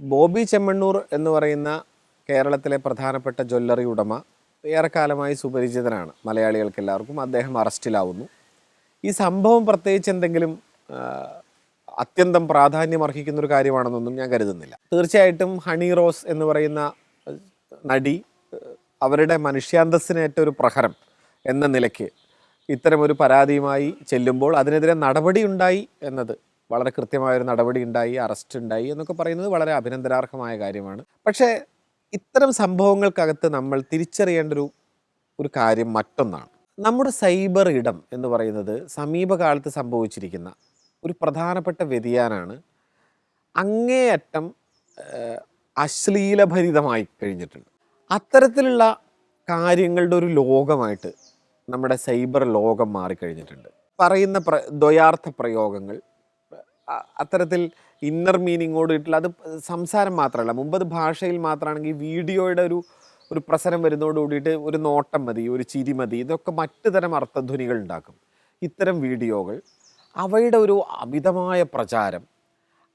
ബോബി ചെമ്മണ്ണൂർ എന്ന് പറയുന്ന കേരളത്തിലെ പ്രധാനപ്പെട്ട ജ്വല്ലറി ഉടമ ഏറെക്കാലമായി സുപരിചിതനാണ്. മലയാളികൾക്ക് എല്ലാവർക്കും അദ്ദേഹം അറസ്റ്റിലാവുന്നു. ഈ സംഭവം പ്രത്യേകിച്ച് എന്തെങ്കിലും അത്യന്തം പ്രാധാന്യം അർഹിക്കുന്ന ഒരു കാര്യമാണെന്നൊന്നും ഞാൻ കരുതുന്നില്ല. തീർച്ചയായിട്ടും ഹണി റോസ് എന്ന് പറയുന്ന നടി അവരുടെ മനുഷ്യാന്തസ്സിനേറ്റ ഒരു പ്രഹരം എന്ന നിലയ്ക്ക് ഇത്തരമൊരു പരാതിയുമായി ചെല്ലുമ്പോൾ അതിനെതിരെ നടപടി ഉണ്ടായി എന്നത് വളരെ കൃത്യമായൊരു നടപടി ഉണ്ടായി അറസ്റ്റ് ഉണ്ടായി എന്നൊക്കെ പറയുന്നത് വളരെ അഭിനന്ദനാർഹമായ കാര്യമാണ്. പക്ഷേ ഇത്തരം സംഭവങ്ങൾക്കകത്ത് നമ്മൾ തിരിച്ചറിയേണ്ട ഒരു ഒരു കാര്യം മറ്റൊന്നാണ്. നമ്മുടെ സൈബർ ഇടം എന്ന് പറയുന്നത് സമീപകാലത്ത് സംഭവിച്ചിരിക്കുന്ന ഒരു പ്രധാനപ്പെട്ട വ്യതിയാനാണ്. അങ്ങേയറ്റം അശ്ലീലഭരിതമായി കഴിഞ്ഞിട്ടുണ്ട്. അത്തരത്തിലുള്ള കാര്യങ്ങളുടെ ഒരു ലോകമായിട്ട് നമ്മുടെ സൈബർ ലോകം മാറിക്കഴിഞ്ഞിട്ടുണ്ട്. പറയുന്ന പ്ര ദ്വയാർത്ഥ പ്രയോഗങ്ങൾ അത്തരത്തിൽ ഇന്നർ മീനിങ്ങോട് കൂടിയിട്ടുള്ള അത് സംസാരം മാത്രമല്ല. മുമ്പ് അത് ഭാഷയിൽ മാത്രമാണെങ്കിൽ വീഡിയോയുടെ ഒരു ഒരു പ്രസരം വരുന്നതോട് കൂടിയിട്ട് ഒരു നോട്ടം മതി ഒരു ചിരി മതി. ഇതൊക്കെ മറ്റു തരം അർത്ഥധ്വനികൾ ഉണ്ടാക്കും. ഇത്തരം വീഡിയോകൾ അവയുടെ ഒരു അമിതമായ പ്രചാരം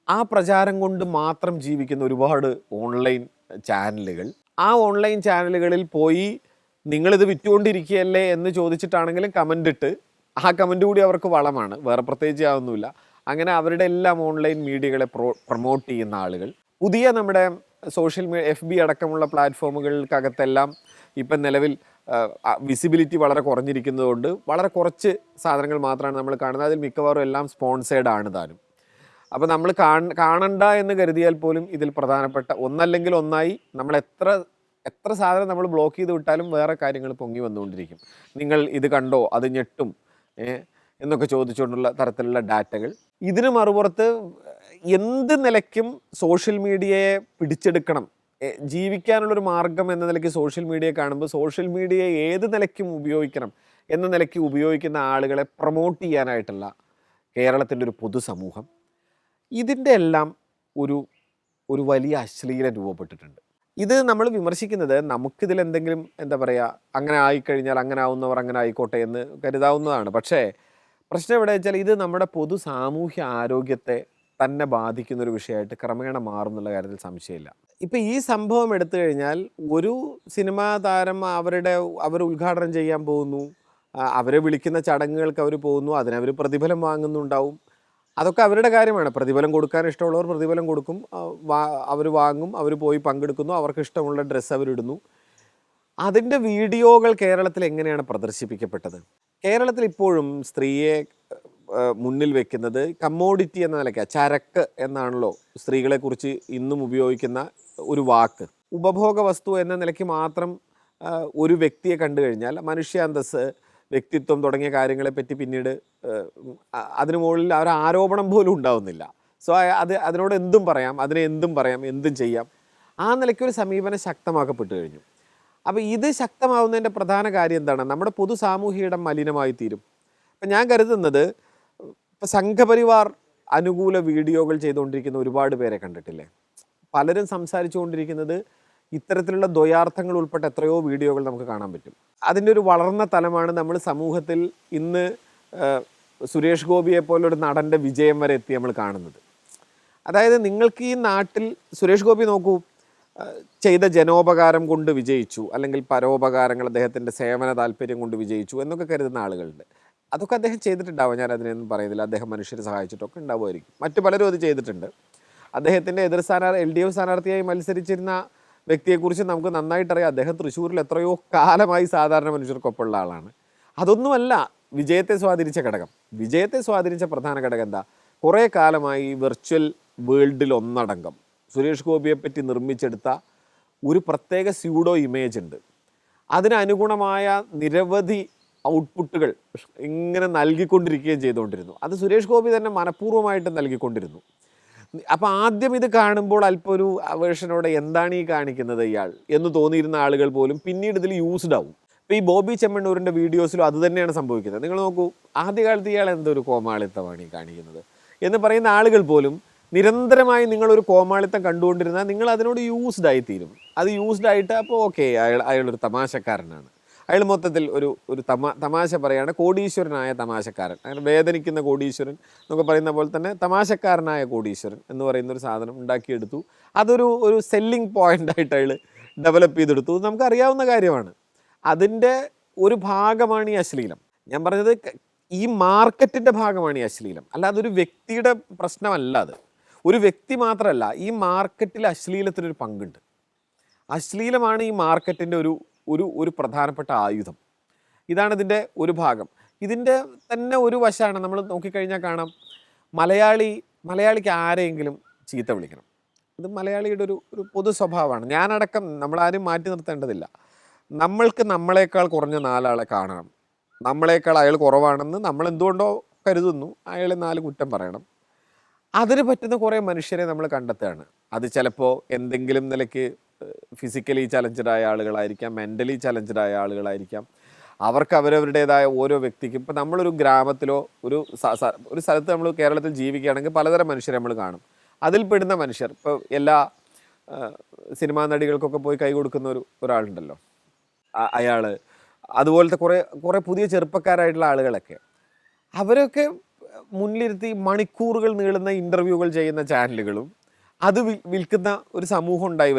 ആ പ്രചാരം കൊണ്ട് മാത്രം ജീവിക്കുന്ന ഒരുപാട് ഓൺലൈൻ ചാനലുകൾ ആ ഓൺലൈൻ ചാനലുകളിൽ പോയി നിങ്ങളിത് വിറ്റുകൊണ്ടിരിക്കുകയല്ലേ എന്ന് ചോദിച്ചിട്ടാണെങ്കിലും കമന്റ് ഇട്ട് ആ കമന്റ് കൂടി അവർക്ക് വളമാണ്. വേറെ പ്രത്യേകിച്ച് ആവുന്നില്ല അങ്ങനെ അവരുടെ എല്ലാം ഓൺലൈൻ മീഡിയകളെ പ്രോ പ്രൊമോട്ട് ചെയ്യുന്ന ആളുകൾ. പുതിയ നമ്മുടെ സോഷ്യൽ മീഡിയ എഫ് ബി അടക്കമുള്ള പ്ലാറ്റ്ഫോമുകൾക്കകത്തെല്ലാം ഇപ്പം നിലവിൽ വിസിബിലിറ്റി വളരെ കുറഞ്ഞിരിക്കുന്നതുകൊണ്ട് വളരെ കുറച്ച് സാധനങ്ങൾ മാത്രമാണ് നമ്മൾ കാണുന്നത്. അതിൽ മിക്കവാറും എല്ലാം സ്പോൺസേഡ് ആണ് താനും. അപ്പോൾ നമ്മൾ കാണണ്ട എന്ന് കരുതിയാൽ പോലും ഇതിൽ പ്രധാനപ്പെട്ട ഒന്നല്ലെങ്കിൽ ഒന്നായി നമ്മൾ എത്ര എത്ര സാധനം നമ്മൾ ബ്ലോക്ക് ചെയ്ത് വിട്ടാലും വേറെ കാര്യങ്ങൾ പൊങ്ങി വന്നുകൊണ്ടിരിക്കും. നിങ്ങൾ ഇത് കണ്ടോ? അത് ഞെട്ടും. എന്നൊക്കെ ചോദിച്ചുകൊണ്ടുള്ള തരത്തിലുള്ള ഡാറ്റകൾ. ഇതിന് മറുപുറത്ത് എന്ത് നിലയ്ക്കും സോഷ്യൽ മീഡിയയെ പിടിച്ചെടുക്കണം. ജീവിക്കാനുള്ളൊരു മാർഗം എന്ന നിലയ്ക്ക് സോഷ്യൽ മീഡിയ കാണുമ്പോൾ സോഷ്യൽ മീഡിയയെ ഏത് നിലയ്ക്കും ഉപയോഗിക്കണം എന്ന നിലയ്ക്ക് ഉപയോഗിക്കുന്ന ആളുകളെ പ്രൊമോട്ട് ചെയ്യാനായിട്ടുള്ള കേരളത്തിന്റെ ഒരു പൊതുസമൂഹം. ഇതിന്റെ എല്ലാം ഒരു ഒരു വലിയ അശ്ലീലം രൂപപ്പെട്ടിട്ടുണ്ട്. ഇത് നമ്മൾ വിമർശിക്കുന്നത് നമുക്കിതിൽ എന്തെങ്കിലും എന്താ പറയുക അങ്ങനെ ആയിക്കഴിഞ്ഞാൽ അങ്ങനെ ആവുന്നവർ അങ്ങനെ ആയിക്കോട്ടെ എന്ന് കരുതാവുന്നതാണ്. പക്ഷേ പ്രശ്നം എവിടെ വെച്ചാൽ ഇത് നമ്മുടെ പൊതു സാമൂഹ്യ ആരോഗ്യത്തെ തന്നെ ബാധിക്കുന്ന ഒരു വിഷയമായിട്ട് ക്രമേണ മാറും എന്നുള്ള കാര്യത്തിൽ സംശയമില്ല. ഇപ്പം ഈ സംഭവം എടുത്തു കഴിഞ്ഞാൽ ഒരു സിനിമാ താരം അവരുടെ അവർ ഉദ്ഘാടനം ചെയ്യാൻ പോകുന്നു. അവരെ വിളിക്കുന്ന ചടങ്ങുകൾക്ക് അവർ പോകുന്നു. അതിനവർ പ്രതിഫലം വാങ്ങുന്നുണ്ടാവും. അതൊക്കെ അവരുടെ കാര്യമാണ്. പ്രതിഫലം കൊടുക്കാൻ ഇഷ്ടമുള്ളവർ പ്രതിഫലം കൊടുക്കും. അവർ വാങ്ങും അവർ പോയി പങ്കെടുക്കുന്നു അവർക്ക് ഇഷ്ടമുള്ള ഡ്രസ്സ് അവരിടുന്നു. അതിന്റെ വീഡിയോകൾ കേരളത്തിൽ എങ്ങനെയാണ് പ്രദർശിപ്പിക്കപ്പെട്ടത്? കേരളത്തിൽ ഇപ്പോഴും സ്ത്രീയെ മുന്നിൽ വെക്കുന്നത് കമ്മോഡിറ്റി എന്ന നിലയ്ക്ക് ചരക്ക് എന്നാണല്ലോ സ്ത്രീകളെക്കുറിച്ച് ഇന്നും ഉപയോഗിക്കുന്ന ഒരു വാക്ക്. ഉപഭോഗ വസ്തു എന്ന നിലയ്ക്ക് മാത്രം ഒരു വ്യക്തിയെ കണ്ടു കഴിഞ്ഞാൽ മനുഷ്യ മനുഷ്യാന്തസ് വ്യക്തിത്വം തുടങ്ങിയ കാര്യങ്ങളെപ്പറ്റി പിന്നീട് അതിനു മുകളിൽ ഒരു ആരോപണം പോലും ഉണ്ടാവുന്നില്ല. സോ അത് അതിനോട് എന്തും പറയാം അതിനെ എന്തും പറയാം എന്തും ചെയ്യാം. ആ നിലയ്ക്ക് ഒരു സമീപനം ശക്തമാക്കപ്പെട്ടു കഴിഞ്ഞു. അപ്പോൾ ഇത് ശക്തമാവുന്നതിന്റെ പ്രധാന കാര്യം എന്താണ്? നമ്മുടെ പൊതു സാമൂഹികം മലിനമായി തീരും. അപ്പം ഞാൻ കരുതുന്നത് ഇപ്പം സംഘപരിവാർ അനുകൂല വീഡിയോകൾ ചെയ്തുകൊണ്ടിരിക്കുന്ന ഒരുപാട് പേരെ കണ്ടിട്ടില്ലേ? പലരും സംസാരിച്ചുകൊണ്ടിരിക്കുന്നത് ഇത്തരത്തിലുള്ള ദ്വയാർത്ഥങ്ങൾ ഉൾപ്പെട്ട എത്രയോ വീഡിയോകൾ നമുക്ക് കാണാൻ പറ്റും. അതിന്റെ ഒരു വളർന്ന തലമാണ് നമ്മൾ സമൂഹത്തിൽ ഇന്ന് സുരേഷ് ഗോപിയെ പോലൊരു നടന്റെ വിജയം വരെ എത്തി നമ്മൾ കാണുന്നത്. അതായത് നിങ്ങൾക്ക് ഈ നാട്ടിൽ സുരേഷ് ഗോപി നോക്കൂ ചെയ്ത ജനോപകാരം കൊണ്ട് വിജയിച്ചു അല്ലെങ്കിൽ പരോപകാരങ്ങൾ അദ്ദേഹത്തിന്റെ സേവന താല്പര്യം കൊണ്ട് വിജയിച്ചു എന്നൊക്കെ കരുതുന്ന ആളുകളുണ്ട്. അതൊക്കെ അദ്ദേഹം ചെയ്തിട്ടുണ്ടാവും. ഞാൻ അതിനെയൊന്നും പറയുന്നില്ല അദ്ദേഹം മനുഷ്യരെ സഹായിച്ചിട്ടൊക്കെ ഉണ്ടാവുമായിരിക്കും. മറ്റു പലരും അത് ചെയ്തിട്ടുണ്ട്. അദ്ദേഹത്തിന്റെ എതിർ സ്ഥാനാർത്ഥി എൽ ഡി എഫ് സ്ഥാനാർത്ഥിയായി മത്സരിച്ചിരുന്ന വ്യക്തിയെക്കുറിച്ച് നമുക്ക് നന്നായിട്ടറിയാം. അദ്ദേഹം തൃശ്ശൂരിൽ എത്രയോ കാലമായി സാധാരണ മനുഷ്യർക്കൊപ്പമുള്ള ആളാണ്. അതൊന്നുമല്ല വിജയത്തെ സ്വാധീനിച്ച ഘടകം. വിജയത്തെ സ്വാധീനിച്ച പ്രധാന ഘടകം എന്താ? കുറേ കാലമായി വെർച്വൽ വേൾഡിൽ ഒന്നടങ്കം. സുരേഷ് ഗോപിയെ പറ്റി നിർമ്മിച്ചെടുത്ത ഒരു പ്രത്യേക സ്യൂഡോ ഇമേജ് ഉണ്ട്. അതിനനുഗുണമായ നിരവധി ഔട്ട്പുട്ടുകൾ ഇങ്ങനെ നൽകിക്കൊണ്ടിരിക്കുകയും ചെയ്തുകൊണ്ടിരുന്നു. അത് സുരേഷ് ഗോപി തന്നെ മനഃപൂർവമായിട്ട് നൽകിക്കൊണ്ടിരുന്നു. അപ്പോൾ ആദ്യം ഇത് കാണുമ്പോൾ അല്പം ഒരു അവേഷനോടെ എന്താണ് ഈ കാണിക്കുന്നത് ഇയാൾ എന്ന് തോന്നിയിരുന്ന ആളുകൾ പോലും പിന്നീട് ഇതിൽ യൂസ്ഡ് ആവും. ഇപ്പോൾ ഈ ബോബി ചെമ്മണ്ണൂരിന്റെ വീഡിയോസിലും അത് തന്നെയാണ് സംഭവിക്കുന്നത്. നിങ്ങൾ നോക്കൂ ആദ്യകാലത്ത് ഇയാൾ എന്തൊരു കോമാളിത്തമാണ് ഈ കാണിക്കുന്നത് എന്ന് പറയുന്ന ആളുകൾ പോലും നിരന്തരമായി നിങ്ങളൊരു കോമാളിത്തം കണ്ടുകൊണ്ടിരുന്നാൽ നിങ്ങൾ അതിനോട് യൂസ്ഡ് ആയി തീരും. അത് യൂസ്ഡ് ആയിട്ട് അപ്പോൾ ഓക്കെ അയാൾ അയാളൊരു തമാശക്കാരനാണ്. അയാൾ മൊത്തത്തിൽ ഒരു ഒരു തമാ തമാശ പറയാണ് കോടീശ്വരനായ തമാശക്കാരൻ. അങ്ങനെ വേദനിക്കുന്ന കോടീശ്വരൻ എന്നൊക്കെ പറയുന്ന പോലെ തന്നെ തമാശക്കാരനായ കോടീശ്വരൻ എന്ന് പറയുന്ന ഒരു സാധനം ഉണ്ടാക്കിയെടുത്തു. അതൊരു ഒരു സെല്ലിംഗ് പോയിന്റ് ആയിട്ട് അയാൾ ഡെവലപ്പ് ചെയ്തെടുത്തു. നമുക്കറിയാവുന്ന കാര്യമാണ്. അതിന്റെ ഒരു ഭാഗമാണ് ഈ അശ്ലീലം. ഞാൻ പറഞ്ഞത് ഈ മാർക്കറ്റിന്റെ ഭാഗമാണ് ഈ അശ്ലീലം. അല്ലാതെ ഒരു വ്യക്തിയുടെ പ്രശ്നമല്ല അത്. ഒരു വ്യക്തി മാത്രമല്ല ഈ മാർക്കറ്റിൽ അശ്ലീലത്തിനൊരു പങ്കുണ്ട്. അശ്ലീലമാണ് ഈ മാർക്കറ്റിന്റെ ഒരു ഒരു ഒരു പ്രധാനപ്പെട്ട ആയുധം. ഇതാണ് ഇതിന്റെ ഒരു ഭാഗം. ഇതിന്റെ തന്നെ ഒരു വശമാണ് നമ്മൾ നോക്കിക്കഴിഞ്ഞാൽ കാണാം. മലയാളി മലയാളിക്ക് ആരെയെങ്കിലും ചീത്ത വിളിക്കണം. ഇത് മലയാളിയുടെ ഒരു ഒരു പൊതു സ്വഭാവമാണ്. ഞാനടക്കം നമ്മളാരും മാറ്റി നിർത്തേണ്ടതില്ല. നമ്മൾക്ക് നമ്മളെക്കാൾ കുറഞ്ഞ നാലാളെ കാണണം. നമ്മളെക്കാൾ അയാൾ കുറവാണെന്ന് നമ്മൾ എന്തുകൊണ്ടോ കരുതുന്നു. അയാളെ നാല് കുറ്റം പറയണം. അതിന് പറ്റുന്ന കുറേ മനുഷ്യരെ നമ്മൾ കണ്ടെത്തുകയാണ്. അത് ചിലപ്പോൾ എന്തെങ്കിലും നിലയ്ക്ക് ഫിസിക്കലി ചലഞ്ചഡ് ആയ ആളുകളായിരിക്കാം മെന്റലി ചലഞ്ചഡ് ആയ ആളുകളായിരിക്കാം. അവർക്ക് അവരവരുടേതായ ഓരോ വ്യക്തിക്കും ഇപ്പം നമ്മളൊരു ഗ്രാമത്തിലോ ഒരു ഒരു സ്ഥലത്ത് നമ്മൾ കേരളത്തിൽ ജീവിക്കുകയാണെങ്കിൽ പലതരം മനുഷ്യരെ നമ്മൾ കാണും. അതിൽപ്പെടുന്ന മനുഷ്യർ ഇപ്പോൾ എല്ലാ സിനിമാ നടികൾക്കൊക്കെ പോയി കൈ കൊടുക്കുന്ന ഒരു ഒരാളുണ്ടല്ലോ. അയാൾ അതുപോലത്തെ കുറേ കുറേ പുതിയ ചെറുപ്പക്കാരായിട്ടുള്ള ആളുകളൊക്കെ. അവരൊക്കെ മുന്നിലിരുത്തി മണിക്കൂറുകൾ നീളുന്ന ഇന്റർവ്യൂകൾ ചെയ്യുന്ന ചാനലുകളും അത് വിൽ- വിൽക്കുന്ന ഒരു സമൂഹം ഉണ്ടായി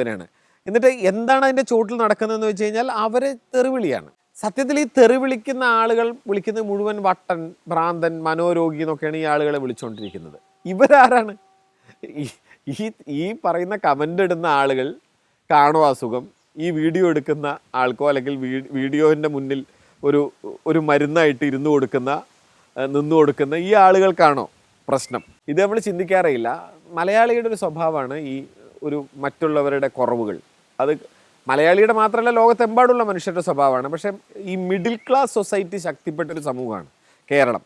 എന്നിട്ട് എന്താണ് അതിന്റെ ചോട്ടിൽ നടക്കുന്നതെന്ന് വെച്ച് കഴിഞ്ഞാൽ അവർ തെറിവിളിയാണ്. സത്യത്തിൽ ഈ തെറി വിളിക്കുന്ന ആളുകൾ വിളിക്കുന്നത് മുഴുവൻ വട്ടൻ ഭ്രാന്തൻ മനോരോഗി എന്നൊക്കെയാണ് ഈ ആളുകളെ വിളിച്ചുകൊണ്ടിരിക്കുന്നത് ഇവരാരാണ്? ഈ ഈ പറയുന്ന കമന്റ് ഇടുന്ന ആളുകൾ കാണുക അസുഖം. ഈ വീഡിയോ എടുക്കുന്ന ആൾക്കോ അല്ലെങ്കിൽ വീഡിയോന്റെ മുന്നിൽ ഒരു ഒരു മരുന്നായിട്ട് ഇരുന്ന് കൊടുക്കുന്ന നിന്നു കൊടുക്കുന്ന ഈ ആളുകൾക്കാണോ പ്രശ്നം? ഇത് നമ്മൾ ചിന്തിക്കാറില്ല മലയാളിയുടെ ഒരു സ്വഭാവമാണ് ഈ ഒരു മറ്റുള്ളവരുടെ കുറവുകൾ. അത് മലയാളിയുടെ മാത്രമല്ല ലോകത്തെമ്പാടുള്ള മനുഷ്യരുടെ സ്വഭാവമാണ്. പക്ഷേ ഈ മിഡിൽ ക്ലാസ് സൊസൈറ്റി ശക്തിപ്പെട്ടൊരു സമൂഹമാണ് കേരളം.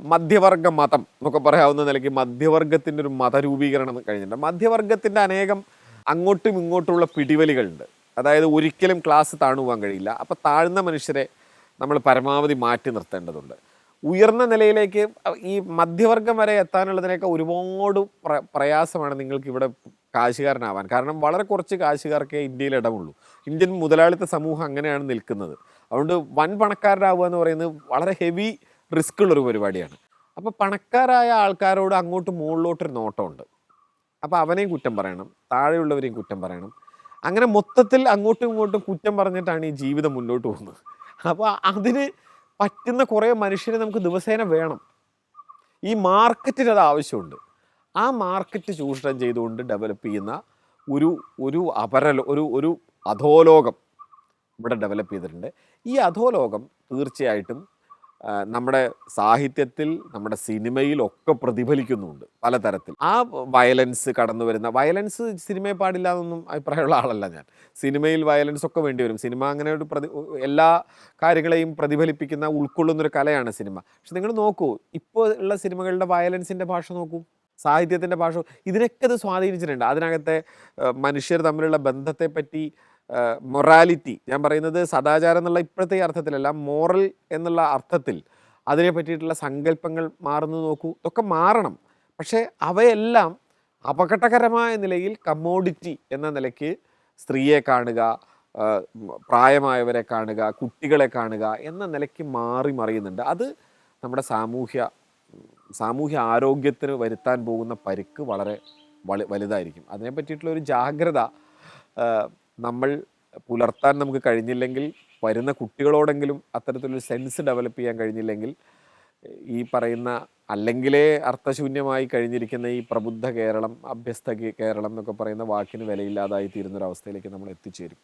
മധ്യവർഗ മതം എന്നൊക്കെ പറയാവുന്ന നിലയ്ക്ക് മധ്യവർഗത്തിന്റെ ഒരു മതരൂപീകരണം കഴിഞ്ഞിട്ടുണ്ട്. മധ്യവർഗത്തിന്റെ അനേകം അങ്ങോട്ടും ഇങ്ങോട്ടുമുള്ള പിടിവലികളുണ്ട്. അതായത് ഒരിക്കലും ക്ലാസ് താണു പോകാൻ കഴിയില്ല. അപ്പോൾ താഴ്ന്ന മനുഷ്യരെ നമ്മൾ പരമാവധി മാറ്റി നിർത്തേണ്ടതുണ്ട്. ഉയർന്ന നിലയിലേക്ക് ഈ മധ്യവർഗം വരെ എത്താനുള്ളതിനൊക്കെ ഒരുപാട് പ്ര പ്രയാസമാണ് നിങ്ങൾക്ക് ഇവിടെ കാശുകാരനാവാൻ. കാരണം വളരെ കുറച്ച് കാശുകാർക്കേ ഇന്ത്യയിൽ ഇടമുള്ളൂ. ഇന്ത്യൻ മുതലാളിത്ത സമൂഹം അങ്ങനെയാണ് നിൽക്കുന്നത്. അതുകൊണ്ട് വൻ പണക്കാരനാവുക എന്ന് പറയുന്നത് വളരെ ഹെവി റിസ്ക് ഉള്ളൊരു പരിപാടിയാണ്. അപ്പോൾ പണക്കാരായ ആൾക്കാരോട് അങ്ങോട്ട് മുകളിലോട്ടൊരു നോട്ടമുണ്ട്. അപ്പോൾ അവനെയും കുറ്റം പറയണം താഴെയുള്ളവരെയും കുറ്റം പറയണം. അങ്ങനെ മൊത്തത്തിൽ അങ്ങോട്ടും ഇങ്ങോട്ടും കുറ്റം പറഞ്ഞിട്ടാണ് ഈ ജീവിതം മുന്നോട്ട് പോകുന്നത്. അപ്പോൾ അതിന് പറ്റുന്ന കുറേ മനുഷ്യരെ നമുക്ക് ദിവസേന വേണം. ഈ മാർക്കറ്റിന് അത് ആവശ്യമുണ്ട്. ആ മാർക്കറ്റ് ചൂഷണം ചെയ്തുകൊണ്ട് ഡെവലപ്പ് ചെയ്യുന്ന ഒരു ഒരു അപരല ഒരു ഒരു അധോലോകം ഇവിടെ ഡെവലപ്പ് ചെയ്തിട്ടുണ്ട്. ഈ അധോലോകം തീർച്ചയായിട്ടും നമ്മുടെ സാഹിത്യത്തിൽ നമ്മുടെ സിനിമയിൽ ഒക്കെ പ്രതിഫലിക്കുന്നുണ്ട് പലതരത്തിൽ. ആ വയലൻസ് കടന്നു വരുന്ന വയലൻസ് സിനിമയെ പാടില്ല എന്നൊന്നും അഭിപ്രായമുള്ള ആളല്ല ഞാൻ. സിനിമയിൽ വയലൻസ് ഒക്കെ വേണ്ടി വരും. സിനിമ അങ്ങനെ ഒരു പ്രതി എല്ലാ കാര്യങ്ങളെയും പ്രതിഫലിപ്പിക്കുന്ന ഉൾക്കൊള്ളുന്നൊരു കലയാണ് സിനിമ. പക്ഷെ നിങ്ങൾ നോക്കൂ ഇപ്പോൾ ഉള്ള സിനിമകളുടെ വയലൻസിന്റെ ഭാഷ നോക്കൂ. സാഹിത്യത്തിന്റെ ഭാഷ ഇതിനൊക്കെ ഇത് സ്വാധീനിച്ചിട്ടുണ്ട്. അതിനകത്തെ മനുഷ്യർ തമ്മിലുള്ള ബന്ധത്തെ പറ്റി മൊറാലിറ്റി ഞാൻ പറയുന്നത് സദാചാരം എന്നുള്ള ഇപ്പോഴത്തെ അർത്ഥത്തിലല്ല മോറൽ എന്നുള്ള അർത്ഥത്തിൽ അതിനെ പറ്റിയിട്ടുള്ള സങ്കല്പങ്ങൾ മാറുന്നു നോക്കൂ. ഇതൊക്കെ മാറണം. പക്ഷേ അവയെല്ലാം അപകടകരമായ നിലയിൽ കമ്മോഡിറ്റി എന്ന നിലയ്ക്ക് സ്ത്രീയെ കാണുക പ്രായമായവരെ കാണുക കുട്ടികളെ കാണുക എന്ന നിലയ്ക്ക് മാറി മറിയുന്നുണ്ട്. അത് നമ്മുടെ സാമൂഹ്യ സാമൂഹ്യ ആരോഗ്യത്തിന് വരുത്താൻ പോകുന്ന പരിക്ക് വളരെ വലുതായിരിക്കും. അതിനെ പറ്റിയിട്ടുള്ള ഒരു ജാഗ്രത നമ്മൾ പുലർത്താൻ നമുക്ക് കഴിഞ്ഞില്ലെങ്കിൽ വരുന്ന കുട്ടികളോടെങ്കിലും അത്തരത്തിലൊരു സെൻസ് ഡെവലപ്പ് ചെയ്യാൻ കഴിഞ്ഞില്ലെങ്കിൽ ഈ പറയുന്ന അല്ലെങ്കിലേ അർത്ഥശൂന്യമായി കഴിഞ്ഞിരിക്കുന്ന ഈ പ്രബുദ്ധ കേരളം അഭ്യസ്ത കേരളം എന്നൊക്കെ പറയുന്ന വാക്കിന് വിലയില്ലാതായി തീരുന്ന ഒരു അവസ്ഥയിലേക്ക് നമ്മൾ എത്തിച്ചേരും.